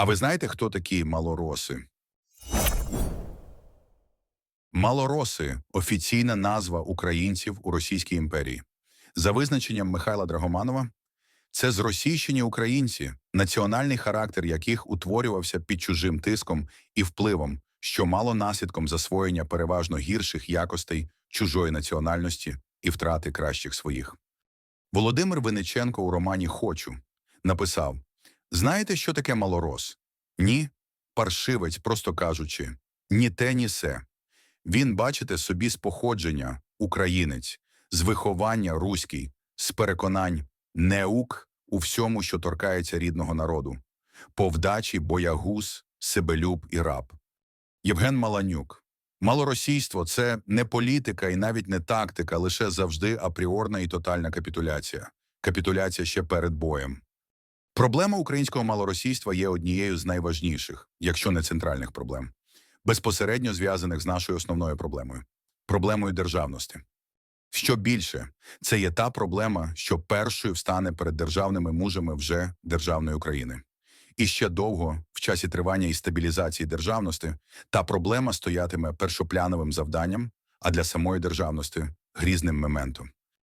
А ви знаєте, хто такі малороси? Малороси офіційна назва українців у Російській імперії. За визначенням Михайла Драгоманова, це зросійщені українці, національний характер яких утворювався під чужим тиском і впливом, що мало наслідком засвоєння переважно гірших якостей чужої національності і втрати кращих своїх. Володимир Винниченко у романі Хочу написав: Знаєте, що таке малорос? Ні, паршивець, просто кажучи, ні те, ні се. Він, бачите, собі з походження українець, з виховання руський, з переконань неук у всьому, що торкається рідного народу, по вдачі боягуз, себелюб і раб. Євген Маланюк. Малоросійство це не політика і навіть не тактика, лише завжди апріорна і тотальна капітуляція. Капітуляція ще перед боєм. Проблема українського малоросійства є однією з найважніших, якщо не центральних проблем, безпосередньо зв'язаних з нашою основною проблемою проблемою державності. Що більше, це є та проблема, що першою встане перед державними мужами вже державної України. І ще довго, в часі тривання і стабілізації державності, та проблема стоятиме першопляновим завданням, а для самої державності грізним мементом.